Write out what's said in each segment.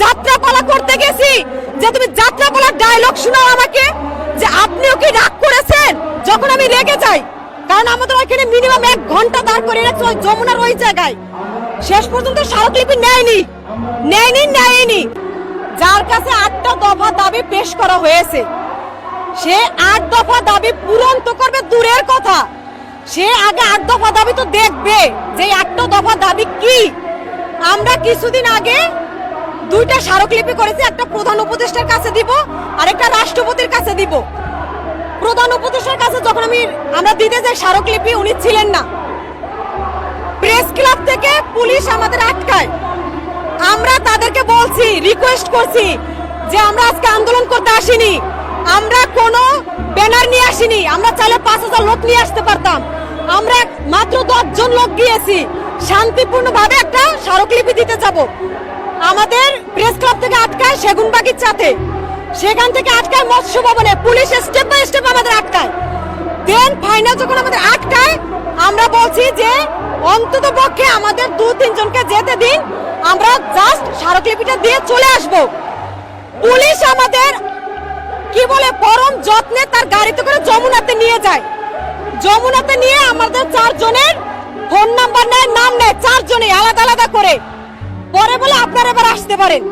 যাত্রা যাত্রাপালা করতে গেছি। যে তুমি যাত্রা যাত্রাপালার ডায়লগ শোনাও আমাকে, যে আপনিও কি রাগ করেছেন যখন আমি রেগে যাই? কারণ আমাদের ওইখানে মিনিমাম এক ঘণ্টা দাঁড় করে রাখছে, ওই যমুনার ওই জায়গায়। শেষ পর্যন্ত স্মারকলিপি নেয়নি নেয়নি নেয়নি। যার কাছে আটটা দফা দাবি পেশ করা হয়েছে, সে আট দফা দাবি পূরণ তো করবে দূরের কথা। সে আগে আট দফা দাবি তো দেখবে যে আটটা দফা দাবি কি। আমরা কিছুদিন আগে দুইটা স্মারকলিপি করেছি, একটা প্রধান উপদেষ্টার কাছে দিব আর একটা রাষ্ট্রপতির কাছে দিব। প্রধান উপদেষ্টার কাছে যখন আমি, আমরা দিতে যাই স্মারকলিপি, উনি ছিলেন না। প্রেস ক্লাব থেকে পুলিশ আমাদের আটকায়। আমরা তাদেরকে বলছি রিকোয়েস্ট করছি যে আমরা আজকে আন্দোলন করতে আসিনি। আমরা কোনো ব্যানার নিয়ে আসিনি। আমরা চাইলে পাঁচ হাজার লোক নিয়ে আসতে পারতাম। আমরা মাত্র দশজন লোক গিয়েছি। শান্তিপূর্ণভাবে একটা স্মারকলিপি দিতে যাব। আমাদের প্রেস ক্লাব থেকে আটকায় সেগুনবাগির চাতে সেখান থেকে আটকায় মৎস্য ভবনে পুলিশ স্টেপ বাই স্টেপ আমাদের আটকায়। দেন ফাইনাল যখন আমাদের আটকায়, আমরা বলছি যে অন্তত পক্ষে আমাদের দু তিনজনকে যেতে দিন। আমরা জাস্ট স্মারকলিপিটা দিয়ে চলে আসব। পুলিশ আমাদের কি বলে, পরম যত্নে তার গাড়িতে করে যমুনাতে নিয়ে যায়। যমুনাতে নিয়ে আমাদের চারজনের ফোন নাম্বার নেয়, নাম নেয়, চারজনে আলাদা আলাদা করে। পরে বলে আপনারা এবার আসতে পারেন।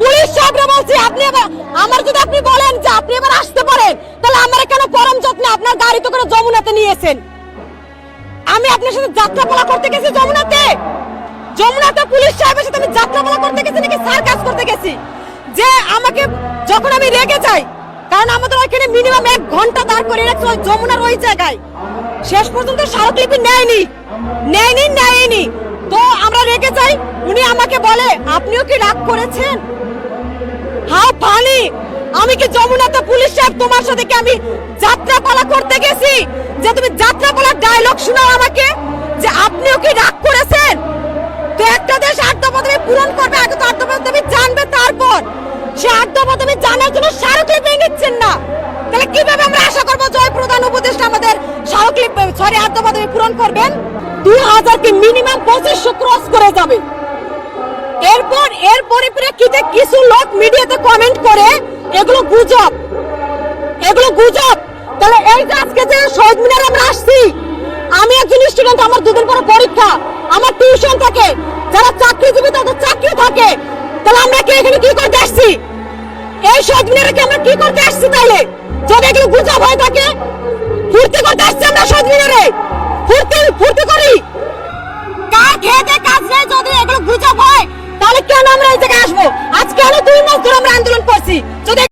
পুলিশ সাহেবরা বলছি, আপনি এবার, আমার যদি আপনি বলেন যে আপনি এবার আসতে পারেন, তাহলে আমরা কেন পরম যত্নে আপনার গাড়িতে করে যমুনাতে নিয়েছেন আমি আপনার সাথে যাত্রাপালা করতে গেছি যমুনাতে। যমুনাতে পুলিশ সাহেবের সাথে আমি যাত্রাপালা করতে গেছি নাকি সার্কাস করতে গেছি? যে আমাকে যখন আমি রেগে যাই, কারণ আমাদের ওইখানে মিনিমাম এক ঘণ্টা দাঁড় করে রাখছে ওই যমুনার ওই জায়গায়। শেষ পর্যন্ত স্মারকলিপি নেয়নি। নেয়নি নেয়নি। তো আমরা রেগে যাই। উনি আমাকে বলে, আপনিও কি রাগ করেছেন? How funny! আমি কি যমুনাতে পুলিশ সাহেব তোমার সাথে কি আমি যাত্রাপালা করতে গেছি? যে তুমি যাত্রাপালার ডায়লগ শোনাও আমাকে, যে আপনিও কি রাগ করেছেন? তো একটা দেশ আট তুমি পূরণ করবে, আগে তো আট তুমি জানবে তারপর। সে আট তুমি জানার জন্য স্মারকলিপি নিচ্ছেন না। তাহলে কীভাবে আমরা আশা করব জয় প্রধান উপদেষ্টা আমাদের স্মারকলিপি, সরি, আট তুমি পূরণ করবেন? দুই হাজার কি মিনিমাম পঁচিশশো ক্রস করে যাবে। এরপর এর পরিপ্রেক্ষিতে কিছু লোক মিডিয়াতে কমেন্ট করে, এগুলো গুজব। এগুলো গুজব। তাহলে এই যে আজকে যে শহীদ মিনারে আমরা আসছি, আমি একজন স্টুডেন্ট আমার দুদিন পরে পরীক্ষা, আমার টিউশন থাকে, যারা চাকরিজীবী তাদের চাকরি থাকে, তাহলে আমরা কি এখানে কি করতে আসছি? এই শহীদ মিনারে কি আমরা কি করতে আসছি তাইলে? যদি এগুলো গুজব হয়ে থাকে